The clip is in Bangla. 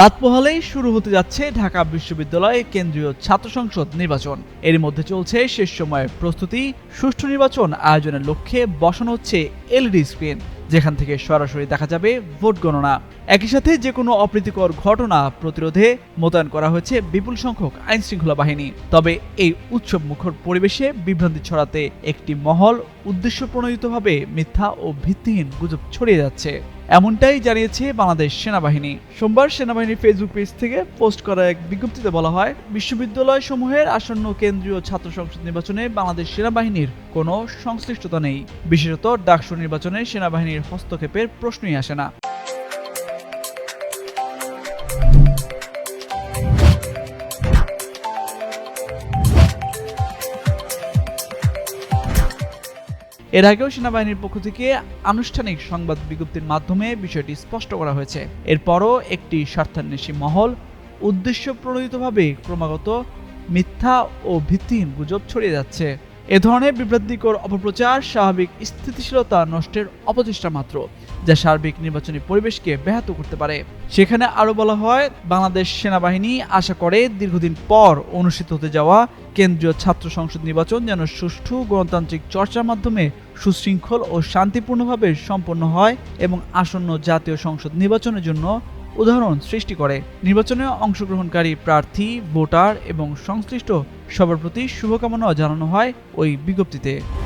রাত পোহালেই শুরু হতে যাচ্ছে ঢাকা বিশ্ববিদ্যালয়ে কেন্দ্রীয় ছাত্র সংসদ নির্বাচন। এর মধ্যে চলছে শেষ সময়ের প্রস্তুতি। সুষ্ঠু নির্বাচন আয়োজনের লক্ষ্যে বসানো হচ্ছে এলইডি স্ক্রিন। যেখান থেকে সরাসরি দেখা যাবে ভোট গণনা। একই সাথে যে কোনো অপ্রীতিকর ঘটনা প্রতিরোধে মোতায়েন করা হয়েছে বিপুল সংখ্যক আইন শৃঙ্খলা বাহিনী। তবে এই উৎসব মুখর পরিবেশে বিভ্রান্তি ছড়াতে একটি মহল উদ্দেশ্য প্রণোদিতভাবে মিথ্যা ও ভিত্তিহীন গুজব ছড়িয়ে যাচ্ছে। এমনটাই জানিয়েছে বাংলাদেশ সেনাবাহিনী। সোমবার সেনাবাহিনীর ফেসবুক পেজ থেকে পোস্ট করা এক বিজ্ঞপ্তিতে বলা হয় বিশ্ববিদ্যালয় সমূহের আসন্ন কেন্দ্রীয় ছাত্র সংসদ নির্বাচনে বাংলাদেশ সেনাবাহিনীর কোনো সংশ্লিষ্টতা নেই। বিশেষত ডাকসু নির্বাচনে সেনাবাহিনীর হস্তক্ষেপের প্রশ্নই আসে না। এর আগেও সেনাবাহিনীর পক্ষ থেকে আনুষ্ঠানিক সংবাদ বিজ্ঞপ্তির মাধ্যমে বিষয়টি স্পষ্ট করা হয়েছে। এরপরও একটি স্বার্থান্বেষী মহল উদ্দেশ্য প্রণোদিতভাবে ক্রমাগত মিথ্যা ও ভিত্তিহীন গুজব ছড়িয়ে যাচ্ছে। এ ধরনের বিভ্রান্তিকর অপপ্রচার স্বাভাবিক স্থিতিশীলতা নষ্টের অপচেষ্টা মাত্র, যা সার্বিক নির্বাচনী পরিবেশকে ব্যাহত করতে পারে। সেখানে আরও বলা হয়, বাংলাদেশ সেনাবাহিনী আশা করে দীর্ঘদিন পর অনুষ্ঠিত হতে যাওয়া কেন্দ্রীয় ছাত্র সংসদ নির্বাচন যেন সুষ্ঠু গণতান্ত্রিক চর্চার মাধ্যমে সুশৃঙ্খল ও শান্তিপূর্ণভাবে সম্পন্ন হয় এবং আসন্ন জাতীয় সংসদ নির্বাচনের জন্য উদাহরণ সৃষ্টি করে। নির্বাচনে অংশগ্রহণকারী প্রার্থী, ভোটার এবং সংশ্লিষ্ট সবার প্রতি শুভকামনা জানানো হয় ওই বিজ্ঞপ্তিতে।